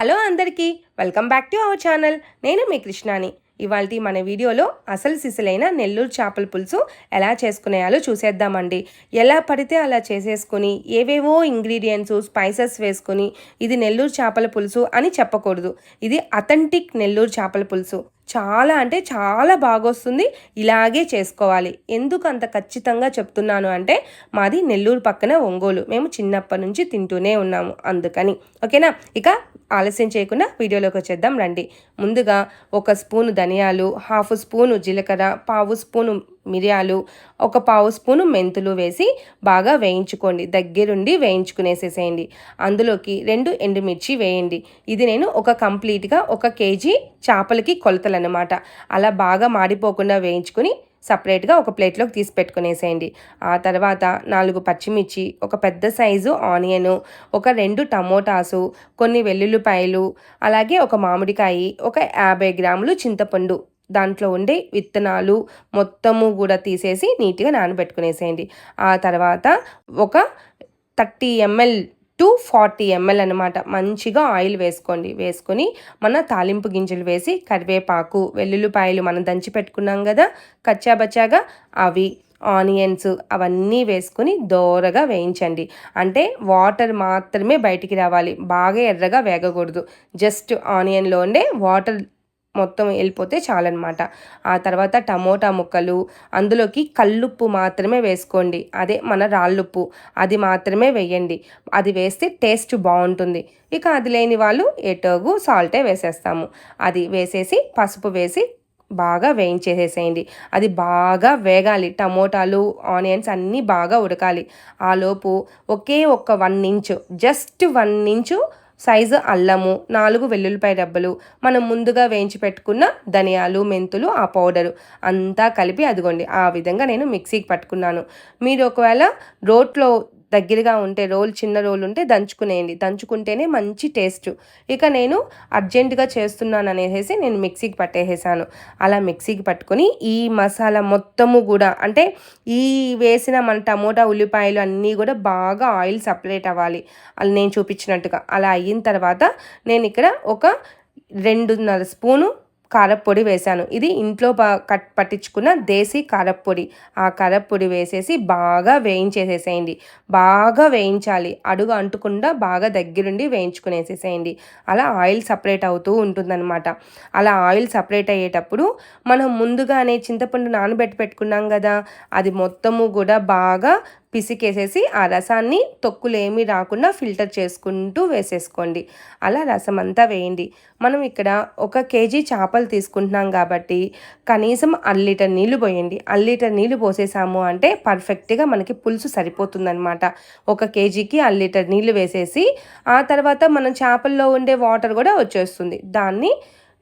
Hello అందరికీ welcome back to our channel. నేను మీ కృష్ణాని. ఇవాళ మన వీడియోలో అసలు సిసలైన నెల్లూరు చేపల పులుసు ఎలా చేసుకునేయాలో చూసేద్దామండి. ఎలా పడితే అలా చేసేసుకొని ఏవేవో ఇంగ్రీడియంట్స్ స్పైసెస్ వేసుకొని ఇది నెల్లూరు చేపల పులుసు అని చెప్పకూడదు. ఇది అథెంటిక్ నెల్లూరు చేపల పులుసు. చాలా అంటే చాలా బాగొస్తుంది. ఇలాగే చేసుకోవాలి. ఎందుకు అంత ఖచ్చితంగా చెప్తున్నాను అంటే మాది నెల్లూరు పక్కన ఒంగోలు. మేము చిన్నప్పటి నుంచి తింటూనే ఉన్నాము అందుకని. ఓకేనా? ఇక ఆలస్యం చేయకుండా వీడియోలోకి వచ్చేద్దాం రండి. ముందుగా ఒక స్పూను ధనియాలు హాఫ్ స్పూను జీలకర్ర పావు స్పూను మిరియాలు ఒక పావు స్పూను మెంతులు వేసి బాగా వేయించుకోండి. దగ్గరుండి వేయించుకునేసేసేయండి. అందులోకి రెండు ఎండుమిర్చి వేయండి. ఇది నేను ఒక కంప్లీట్గా ఒక కేజీ చేపలకి కొలతలు అనమాట అలా బాగా మాడిపోకుండా వేయించుకుని సపరేట్గా ఒక ప్లేట్లోకి తీసి పెట్టుకునేసేయండి. ఆ తర్వాత నాలుగు పచ్చిమిర్చి ఒక పెద్ద సైజు ఆనియను ఒక రెండు టమోటాసు కొన్ని వెల్లుల్లిపాయలు అలాగే ఒక మామిడికాయ ఒక యాభై గ్రాములు చింతపండు దాంట్లో ఉండే విత్తనాలు మొత్తము కూడా తీసేసి నీట్గా నానబెట్టుకునేసేయండి. ఆ తర్వాత ఒక thirty ML to forty ML అనమాట మంచిగా ఆయిల్ వేసుకోండి. వేసుకొని మన తాలింపు గింజలు వేసి కరివేపాకు వెల్లుల్లిపాయలు మనం దంచి పెట్టుకున్నాం కదా కచ్చాబచ్చాగా అవి ఆనియన్స్ అవన్నీ వేసుకొని దోరగా వేయించండి. అంటే వాటర్ మాత్రమే బయటికి రావాలి. బాగా ఎర్రగా వేగకూడదు. జస్ట్ ఆనియన్లో ఉండే వాటర్ మొత్తం వెళ్ళిపోతే చాలన్నమాట. ఆ తర్వాత టమోటా ముక్కలు అందులోకి కల్లుప్పు మాత్రమే వేసుకోండి. అదే మన రాళ్ళుప్పు అది మాత్రమే వేయండి. అది వేస్తే టేస్ట్ బాగుంటుంది. ఇక అది లేని వాళ్ళు ఎటోగు సాల్టే వేసేస్తాము. అది వేసేసి పసుపు వేసి బాగా వేయించేసేసేయండి. అది బాగా వేగాలి. టమోటాలు ఆనియన్స్ అన్నీ బాగా ఉడకాలి. ఆలోపు ఒకే ఒక్క one inch just one inch size అల్లము నాలుగు వెల్లుల్లిపాయ డబ్బలు మనం ముందుగా వేయించి పెట్టుకున్న ధనియాలు మెంతులు ఆ పౌడరు అంతా కలిపి అదిగోండి ఆ విధంగా నేను మిక్సీకి పట్టుకున్నాను. మీరు ఒకవేళ రోట్లో దగ్గరగా ఉంటే రోల్ చిన్న రోల్ ఉంటే దంచుకునేయండి. దంచుకుంటేనే మంచి టేస్ట్. ఇక నేను అర్జెంటుగా చేస్తున్నాను అనేసి నేను మిక్సీకి పట్టేసేసాను. అలా మిక్సీకి పట్టుకొని ఈ మసాలా మొత్తము కూడా అంటే ఈ వేసిన మన టమోటా ఉల్లిపాయలు అన్నీ కూడా బాగా ఆయిల్ సపరేట్ అవ్వాలి. అలా నేను చూపించినట్టుగా. అలా అయిన తర్వాత నేను ఇక్కడ ఒక రెండున్నర స్పూను కారప్పొడి వేశాను. ఇది ఇంట్లో కట్ పట్టించుకున్న దేశీ కారప్పొడి. ఆ కారప్పొడి వేసేసి బాగా వేయించేసేసేయండి. బాగా వేయించాలి. అడుగు అంటకుండా బాగా దగ్గరుండి వేయించుకునేసేసేయండి. అలా ఆయిల్ సపరేట్ అవుతూ ఉంటుందన్నమాట. అలా ఆయిల్ సపరేట్ అయ్యేటప్పుడు మనం ముందుగానే చింతపండు నానబెట్టి పెట్టుకున్నాం కదా అది మొత్తము కూడా బాగా పిసికేసేసి ఆ రసాన్ని తొక్కులు ఏమీ రాకుండా ఫిల్టర్ చేసుకుంటూ వేసేసుకోండి. అలా రసం అంతా వేయండి. మనం ఇక్కడ ఒక కేజీ చేపలు తీసుకుంటున్నాం కాబట్టి కనీసం అర లీటర్ నీళ్ళు పోయండి. అర లీటర్ నీళ్ళు పోసేసాము అంటే పర్ఫెక్ట్గా మనకి పులుసు సరిపోతుందనమాట ఒక కేజీకి అర లీటర్ నీళ్ళు వేసేసి ఆ తర్వాత మనం చేపల్లో ఉండే వాటర్ కూడా వచ్చేస్తుంది. దాన్ని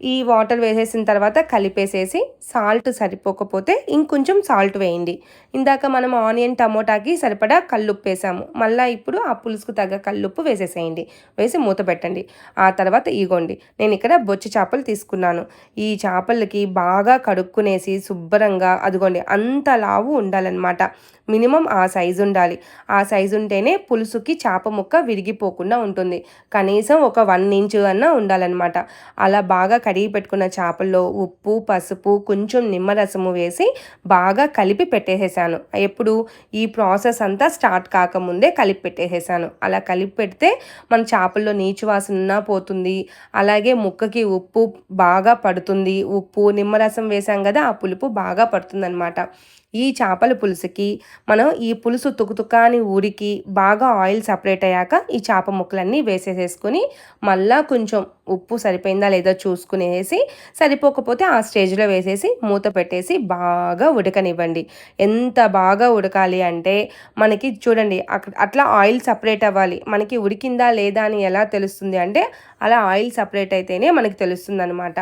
ఈ వాటర్ వేసేసిన తర్వాత కలిపేసేసి సాల్ట్ సరిపోకపోతే ఇంకొంచెం సాల్ట్ వేయండి. ఇందాక మనం ఆనియన్ టమోటాకి సరిపడా కల్లుప్పు వేసాము మళ్ళీ ఇప్పుడు ఆ పులుసుకు తగ్గ కల్లుప్పు వేసేసేయండి. వేసి మూత పెట్టండి. ఆ తర్వాత ఇగోండి. నేను ఇక్కడ బొచ్చి చేపలు తీసుకున్నాను. ఈ చేపలకి బాగా కడుక్కునేసి శుభ్రంగా అదిగోండి అంత లావు ఉండాలన్నమాట. మినిమం ఆ సైజు ఉండాలి. ఆ సైజు ఉంటేనే పులుసుకి చేప ముక్క విరిగిపోకుండా ఉంటుంది. కనీసం ఒక వన్ ఇంచు అన్న ఉండాలన్నమాట. అలా బాగా కడిగి పెట్టుకున్న చేపల్లో ఉప్పు పసుపు కొంచెం నిమ్మరసము వేసి బాగా కలిపి పెట్టేసేసాను. ఎప్పుడు ఈ ప్రాసెస్ అంతా స్టార్ట్ కాకముందే కలిపి పెట్టేసేసాను. అలా కలిపి పెడితే మన చేపల్లో నీచు వాసన పోతుంది. అలాగే ముక్కకి ఉప్పు బాగా పడుతుంది. ఉప్పు నిమ్మరసం వేసాం కదా ఆ పులుపు బాగా పడుతుందనమాట ఈ చేపల పులుసుకి మనం ఈ పులుసు తుకుతుకాని ఊరికి బాగా ఆయిల్ సపరేట్ అయ్యాక ఈ చేప ముక్కలన్నీ వేసేసేసుకొని మళ్ళా కొంచెం ఉప్పు సరిపోయిందా లేదా చూసుకునేసి సరిపోకపోతే ఆ స్టేజ్లో వేసేసి మూత పెట్టేసి బాగా ఉడకనివ్వండి. ఎంత బాగా ఉడకాలి అంటే మనకి చూడండి అట్లా ఆయిల్ సపరేట్ అవ్వాలి. మనకి ఉడికిందా లేదా అని ఎలా తెలుస్తుంది అంటే అలా ఆయిల్ సపరేట్ అయితేనే మనకి తెలుస్తుంది అనమాట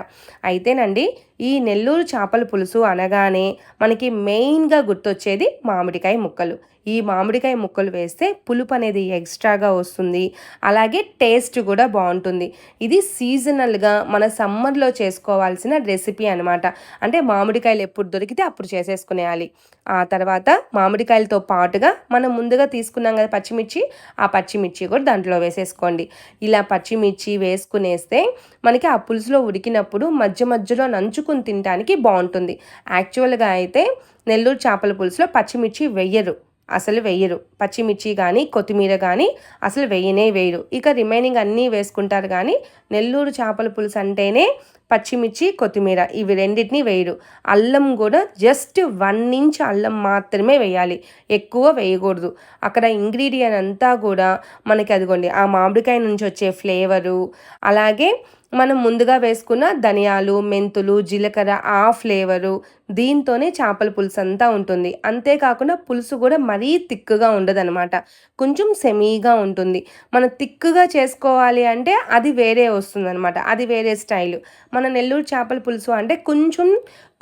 అయితేనండి ఈ నెల్లూరు చేపల పులుసు అనగానే మనకి మెయిన్గా గుర్తొచ్చేది మామిడికాయ ముక్కలు. ఈ మామిడికాయ ముక్కలు వేస్తే పులుపు అనేది ఎక్స్ట్రాగా వస్తుంది. అలాగే టేస్ట్ కూడా బాగుంటుంది. ఇది సీజనల్గా మన సమ్మర్లో చేసుకోవాల్సిన రెసిపీ అనమాట అంటే మామిడికాయలు ఎప్పుడు దొరికితే అప్పుడు చేసేసుకునేయాలి. ఆ తర్వాత మామిడికాయలతో పాటుగా మనం ముందుగా తీసుకున్నాం కదా పచ్చిమిర్చి ఆ పచ్చిమిర్చి కూడా దాంట్లో వేసేసుకోండి. ఇలా పచ్చిమిర్చి వేసుకునేస్తే మనకి ఆ పులుసులో ఉడికినప్పుడు మధ్య మధ్యలో నంచుకుని తినడానికి బాగుంటుంది. యాక్చువల్గా అయితే నెల్లూరు చేపల పులుసులో పచ్చిమిర్చి వెయ్యరు అసలు వేయరు. పచ్చిమిర్చి కానీ కొత్తిమీర కానీ అసలు వేయనే వేయరు. ఇక రిమైనింగ్ అన్నీ వేసుకుంటారు కానీ నెల్లూరు చేపల పులుసు అంటేనే పచ్చిమిర్చి కొత్తిమీర ఇవి రెండింటిని వేయరు అల్లం కూడా జస్ట్ వన్ ఇంచ్ అల్లం మాత్రమే వేయాలి. ఎక్కువ వేయకూడదు. అక్కడ ఇంగ్రీడియంట్ అంతా కూడా మనకి అదిగోండి ఆ మామిడికాయ నుంచి వచ్చే ఫ్లేవరు అలాగే మనం ముందుగా వేసుకున్న ధనియాలు మెంతులు జీలకర్ర ఆ ఫ్లేవరు దీంతోనే చేపల పులుసు అంతా ఉంటుంది. అంతేకాకుండా పులుసు కూడా మరీ తిక్కుగా ఉండదనమాట కొంచెం సెమీగా ఉంటుంది. మనం తిక్కుగా చేసుకోవాలి అంటే అది వేరే వస్తుందన్నమాట. అది వేరే స్టైల్. మనం నెల్లూరు చేపల పులుసు అంటే కొంచెం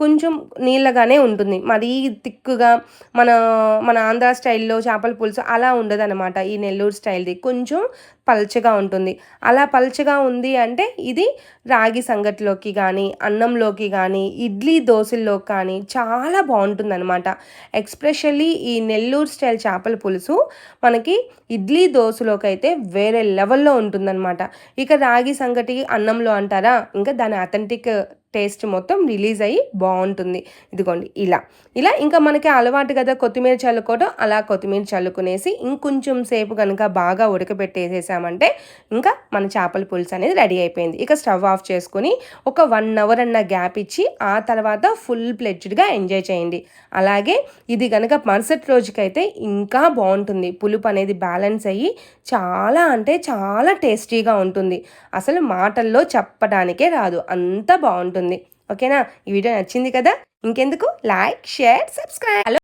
కొంచెం నీళ్ళగానే ఉంటుంది. మరీ తిక్కుగా మన మన ఆంధ్ర స్టైల్లో చేపల పులుసు అలా ఉండదన్నమాట ఈ నెల్లూరు స్టైల్ది. కొంచెం పల్చగా ఉంటుంది. అలా పల్చగా ఉంది అంటే ఇది రాగి సంగటిలోకి కానీ అన్నంలోకి కానీ ఇడ్లీ దోశల్లో కానీ చాలా బాగుంటుంది అనమాట ఎక్స్ప్రెషల్లీ ఈ నెల్లూరు స్టైల్ చేపల పులుసు మనకి ఇడ్లీ దోశలోకి అయితే వేరే లెవెల్లో ఉంటుందన్నమాట. ఇక రాగి సంగటి అన్నంలో అంటారా? ఇంకా దాని అథెంటిక్ టేస్ట్ మొత్తం రిలీజ్ అయ్యి బాగుంటుంది. ఇదిగోండి ఇలా. ఇలా ఇంకా మనకి అలవాటు కదా కొత్తిమీర చల్లుకోవడం అలా కొత్తిమీర చల్లుకునేసి ఇంకొంచెం సేపు కనుక బాగా ఉడకబెట్టేసేసామంటే ఇంకా మన చేపల పులుసు అనేది రెడీ అయిపోయింది. ఇక స్టవ్ ఆఫ్ చేసుకుని ఒక వన్ అవర్ అన్న గ్యాప్ ఇచ్చి ఆ తర్వాత ఫుల్ ప్లెడ్జ్డ్గా ఎంజాయ్ చేయండి. అలాగే ఇది కనుక మరుసటి రోజుకైతే ఇంకా బాగుంటుంది. పులుపు అనేది బ్యాలెన్స్ అయ్యి చాలా అంటే చాలా టేస్టీగా ఉంటుంది. అసలు మాటల్లో చెప్పడానికే రాదు. అంత బాగుంటుంది. ఓకేనా? ఈ వీడియో నచ్చింది కదా? ఇంకెందుకు? Like share subscribe.